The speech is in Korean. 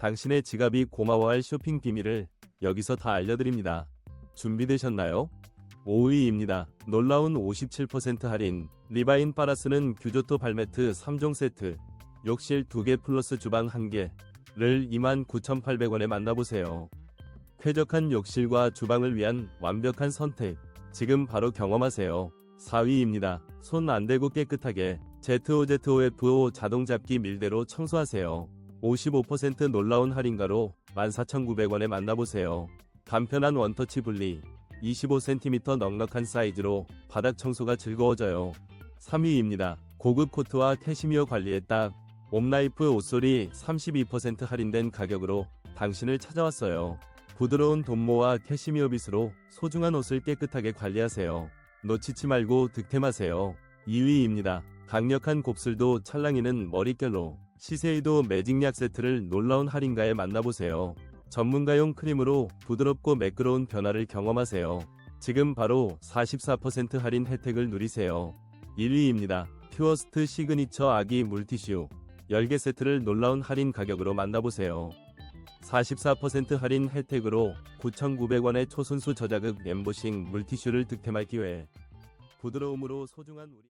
당신의 지갑이 고마워할 쇼핑 비밀을 여기서 다 알려드립니다. 준비되셨나요? 5위입니다. 놀라운 57% 할인. 리바인 파라스는 규조토 발매트 3종 세트, 욕실 2개 플러스 주방 1개를 29,800원에 만나보세요. 쾌적한 욕실과 주방을 위한 완벽한 선택. 지금 바로 경험하세요. 4위입니다. 손 안 대고 깨끗하게 ZOZOFO 자동 잡기 밀대로 청소하세요. 55% 놀라운 할인가로 14,900원에 만나보세요. 간편한 원터치 분리, 25cm 넉넉한 사이즈로 바닥 청소가 즐거워져요. 3위입니다. 고급 코트와 캐시미어 관리에 딱 옴라이프 옷소리 32% 할인된 가격으로 당신을 찾아왔어요. 부드러운 돈모와 캐시미어 빗으로 소중한 옷을 깨끗하게 관리하세요. 놓치지 말고 득템하세요. 2위입니다. 강력한 곱슬도 찰랑이는 머릿결로 시세이도 매직약 세트를 놀라운 할인가에 만나보세요. 전문가용 크림으로 부드럽고 매끄러운 변화를 경험하세요. 지금 바로 44% 할인 혜택을 누리세요. 1위입니다. 퓨어스트 시그니처 아기 물티슈 10개 세트를 놀라운 할인 가격으로 만나보세요. 44% 할인 혜택으로 9,900원의 초순수 저자극 엠보싱 물티슈를 득템할 기회. 부드러움으로 소중한 우리